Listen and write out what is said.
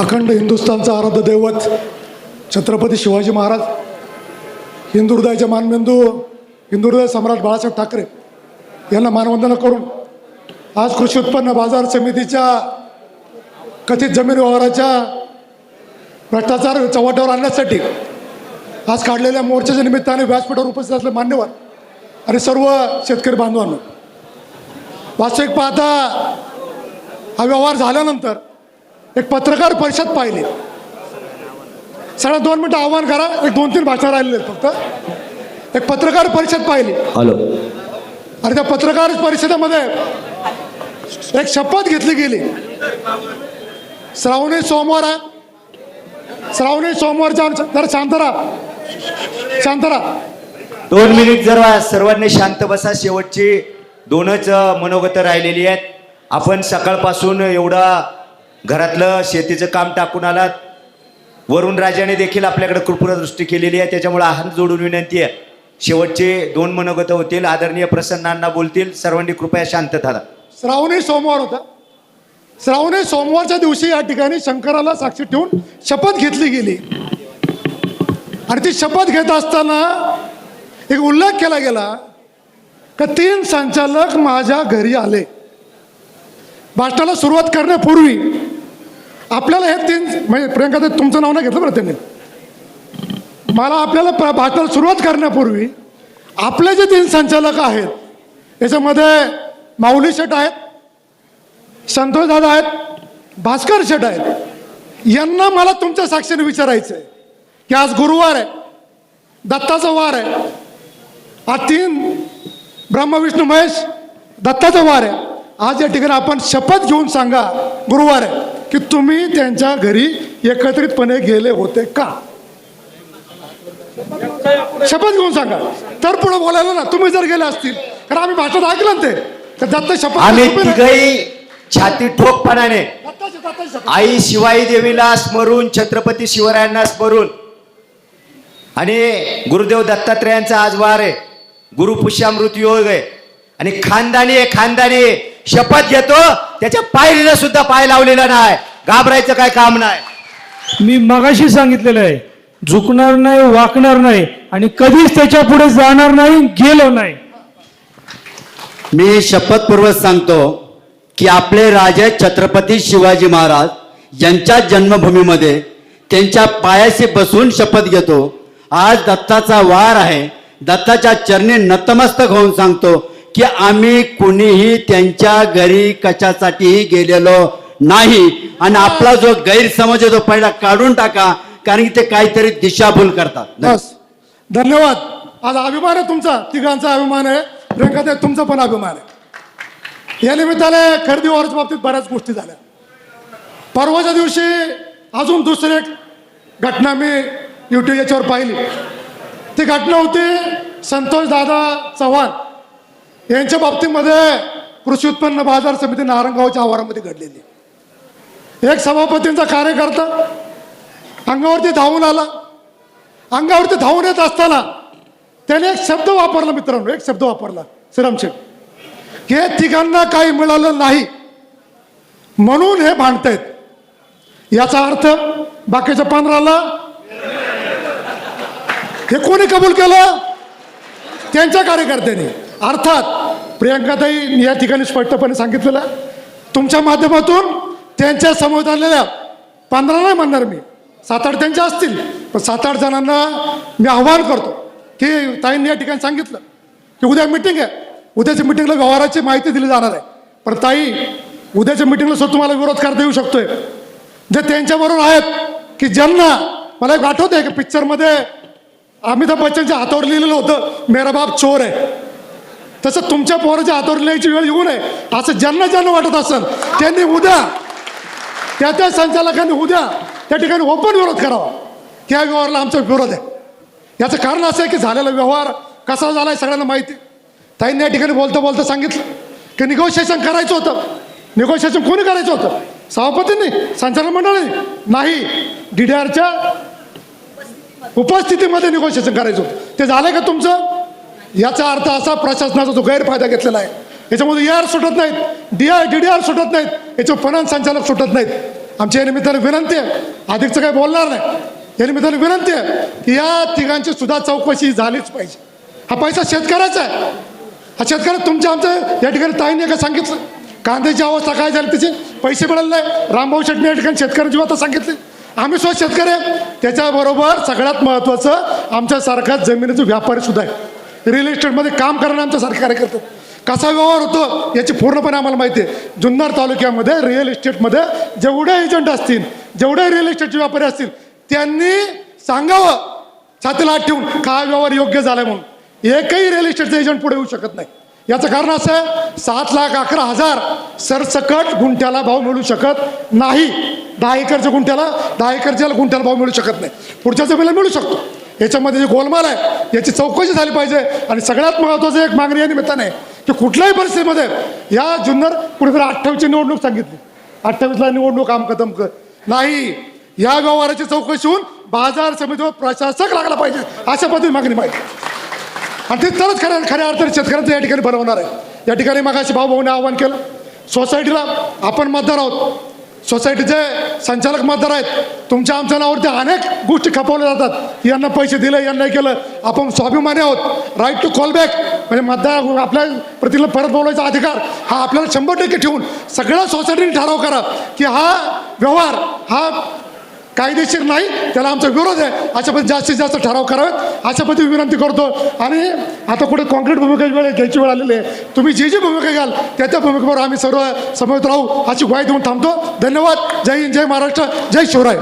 अखंड हिंदुस्थानचं आराध्य दैवत छत्रपती शिवाजी महाराज हिंदुहृदयाचे मानबिंदू सम्राट बाळासाहेब ठाकरे यांना मानवंदना करून आज कृषी उत्पन्न बाजार समितीच्या कथित जमीन व्यवहाराच्या भ्रष्टाचार चव्हाट्यावर आणण्यासाठी आज काढलेल्या मोर्चाच्या निमित्ताने व्यासपीठावर उपस्थित असलेले मान्यवर आणि सर्व शेतकरी बांधवांना वास्तविक पाहता हा व्यवहार झाल्यानंतर एक पत्रकार परिषद पाहिली. सगळ्या दोन मिनटं आव्हान करा एक दोन तीन भाषा राहिलेले आहेत फक्त. एक पत्रकार परिषद पाहिली. हॅलो. आणि त्या पत्रकार परिषदेमध्ये एक शपथ घेतली गेली. श्रावणी सोमवार आहे. श्रावणी सोमवारच्या जरा शांत राहा. शांत राहा. दोन मिनिट जर सर्वांनी शांत बसा. शेवटची दोनच मनोगतं राहिलेली आहेत. आपण सकाळपासून एवढा घरातलं शेतीचं काम टाकून आलात. वरुण राजाने देखील आपल्याकडे कृपदृष्टी केलेली आहे. त्याच्यामुळे हात जोडून विनंती आहे. शेवटचे दोन मनोगतं होतील. आदरणीय प्रसन्नांना बोलतील. सर्वांनी कृपया शांत झाला. श्रावणी सोमवार होता. श्रावणी सोमवारच्या दिवशी या ठिकाणी शंकराला साक्षी ठेवून शपथ घेतली गेली. आणि ती शपथ घेत असताना एक उल्लेख केला गेला का तीन संचालक माझ्या घरी आले. भाषणाला सुरुवात करण्यापूर्वी आपल्याला हे तीन म्हणजे प्रियंका तुमचं नाव नाही घेतलं बरं त्यांनी. मला आपल्याला प्र- भाषणाला सुरुवात करण्यापूर्वी आपले जे तीन संचालक आहेत याच्यामध्ये माऊली शेठ आहेत संतोष दादा आहेत भास्कर शेठ आहेत. यांना मला तुमच्या साक्षीने विचारायचं आहे की आज गुरुवार आहे दत्ताचा वार आहे. आज तीन ब्रह्मविष्णू महेश दत्ताचा वार आहे. आज या ठिकाणी आपण शपथ घेऊन सांगा गुरुवार आहे. की तुम्ही त्यांच्या घरी एकत्रितपणे गेले होते का? शपथ घेऊन सांगा. तर पुढे बोलायला ना तुम्ही जर गेले असतील कारण आम्ही भाषण ऐकलं ना ते दत्त शपथ छाती ठोकपणाने आई शिवाई देवीला स्मरून छत्रपती शिवरायांना स्मरून. आणि गुरुदेव दत्तात्रयांचा आज वार आहे. गुरुपुष्यामृत योग आहे. आणि खानदानी आहे खानदानी आहे. शपथ घेतो त्याच्या पायरीला सुद्धा पाय लावलेला नाही. घाबरायचं काय काम नाही. मी मगाशी सांगितलेलं आहे झुकणार नाही वाकणार नाही आणि कधीच त्याच्या पुढे जाणार नाही गेलो नाही. मी शपथपूर्वक सांगतो की आपले राजे छत्रपती शिवाजी महाराज यांच्या जन्मभूमीमध्ये त्यांच्या पायाशी बसून शपथ घेतो. आज दत्ताचा वार आहे. दत्ताच्या चरणी नतमस्तक होऊन सांगतो की आम्ही कुणीही त्यांच्या घरी कशासाठीही गेलेलो नाही. आणि आपला जो गैरसमज आहे तो पहिला काढून टाका कारण की ते काहीतरी दिशाभूल करतात. बस. धन्यवाद. आज अभिमान आहे तुमचा. तिघांचा अभिमान आहे. प्रियंका तुमचा पण अभिमान आहे. या निमित्ताने खरेदी वरच्या बाबतीत बऱ्याच गोष्टी झाल्या. परवाच्या दिवशी अजून दुसरी एक घटना मी युट्यूब याच्यावर पाहिली. ती घटना होती संतोष दादा चव्हाण. यांच्या बाबतीमध्ये कृषी उत्पन्न बाजार समिती नारंगावच्या आवारामध्ये घडलेली एक सभापतींचा कार्यकर्ता अंगावरती धावून आला. अंगावरती धावून येत असताना त्याने एक शब्द वापरला मित्रांनो एक शब्द वापरला. श्रीराम की हे तिघांना काही मिळालं नाही. म्हणून हे भांडतायत. याचा अर्थ बाकीच्या पंधराला हे कोणी कबूल केलं? त्यांच्या कार्यकर्त्यांनी. अर्थात प्रियांकाताई या ठिकाणी स्पष्टपणे सांगितलेलं तुमच्या माध्यमातून त्यांच्यासमोर आलेल्या पंधरा नाही म्हणणार मी सात आठ त्यांच्या असतील. पण सात आठ जणांना मी आव्हान करतो की ताईंनी या ठिकाणी सांगितलं की उद्या मिटिंग आहे. उद्याच्या मिटिंगला व्यवहाराची माहिती दिली जाणार आहे. पण ताई उद्याच्या मिटिंगला सुद्धा तुम्हाला विरोध करता येऊ शकतोय. जे त्यांच्याबरोबर आहेत की ज्यांना मला एक आठवतं आहे की पिक्चरमध्ये अमिताभ बच्चनच्या हातावर लिहिलेलं होतं मेरा बाप चोर आहे. तसं तुमच्या पोराच्या हातावर लिहायची वेळ येऊ नये. असं ज्यांना ज्यांना वाटत असेल त्यांनी उद्या त्या त्या संचालकांनी उद्या त्या ठिकाणी ओपन विरोध करावा. त्या व्यवहाराला आमचा विरोध आहे. याचं कारण असं आहे की झालेला व्यवहार कसा झाला आहे सगळ्यांना माहिती ताईंनी या ठिकाणी बोलता बोलता सांगितलं की निगोशिएशन करायचं होतं. निगोशिएशन कोणी करायचं होतं? सभापतींनी संचालन मंडळाने नाही डी डी आरच्या उपस्थितीमध्ये निगोशिएशन करायचं होतं. ते झालंय का तुमचं? याचा अर्थ असा प्रशासनाचा जो गैरफायदा घेतलेला आहे. याच्यामध्ये ए आर सुटत नाहीत. D R D D R सुटत नाहीत. याचे पणन संचालक सुटत नाहीत. आमच्या या निमित्ताने विनंती आहे. अधिकचं काही बोलणार नाही. या निमित्ताने विनंती आहे की या तिघांची सुद्धा चौकशी झालीच पाहिजे. हा पैसा शेतकऱ्याचा आहे. हा शेतकरी तुमच्या आमचं या ठिकाणी ताईने का सांगितलं. कांद्याची अवस्था काय झाली त्याचे पैसे मिळाले नाही. रामभाऊ शेट्टी या ठिकाणी शेतकऱ्यांची आता सांगितली. आम्ही स्वतः शेतकरी आहे. त्याच्याबरोबर सगळ्यात महत्त्वाचं आमच्यासारखा जमिनीचं व्यापारी सुद्धा आहे. रिअल इस्टेटमध्ये काम करणं आमच्यासारखे कार्यकर्ते. कसा व्यवहार होतो याची पूर्णपणे आम्हाला माहिती आहे. जुन्नर तालुक्यामध्ये रिअल इस्टेटमध्ये जेवढे एजंट असतील जेवढे रिअल इस्टेटचे व्यापारी असतील त्यांनी सांगावं छातीला हात ठेवून काय व्यवहार योग्य झालाय म्हणून. एकही रिअल इस्टेटचा एजंट पुढे येऊ शकत नाही. याचं कारण असं आहे सात लाख अकरा हजार सरसकट गुंठ्याला भाव मिळू शकत नाही. दहा एकरच्या गुंठ्याला दहा एकरच्या गुंठ्याला भाव मिळू शकत नाही. पुढच्या जमिनीला मिळू शकतो. याच्यामध्ये जे गोलमाल आहे याची चौकशी झाली पाहिजे. आणि सगळ्यात महत्त्वाचं एक मागणी या निमित्ताने आहे की कुठल्याही परिस्थितीमध्ये या जुन्नर कुठेतरी अठ्ठावीसची निवडणूक सांगितली. अठ्ठावीसला निवडणूक आमक तमक नाही या व्यवहाराची चौकशी होऊन बाजार समितीवर प्रशासक लागला पाहिजे अशा पद्धतीने मागणी पाहिजे आणि ते तरच खऱ्या खऱ्या अर्थाने शेतकऱ्यांचं या ठिकाणी बनवणार आहे. या ठिकाणी मग अशी भाऊभाऊने आवाहन केलं. सोसायटीला आपण मतदार आहोत. सोसायटीचे संचालक मतदार आहेत. तुमच्या आमच्या नावावरती अनेक गोष्टी खपवल्या जातात. यांना पैसे दिले यांना केलं. आपण स्वाभिमानी आहोत. राईट टू कॉल बॅक म्हणजे मतदार आपल्या प्रतिला परत बोलायचा अधिकार हा आपल्याला शंभर टक्के ठेवून सगळ्या सोसायटीने ठराव करा की हा व्यवहार हा कायदेशीर नाही त्याला आमचा विरोध आहे. अशा पद्धती जास्तीत जास्त ठराव करावेत. अशा पद्धती विनंती करतो. आणि आता कुठे कॉन्क्रीट भूमिका वेळ घ्यायची वेळ आलेली आहे. तुम्ही जी जी भूमिका घ्याल त्या त्या भूमिकेवर आम्ही सर्व समवेत राहू अशी ग्वाही देऊन थांबतो. धन्यवाद. जय हिंद जय महाराष्ट्र जय शिवराय.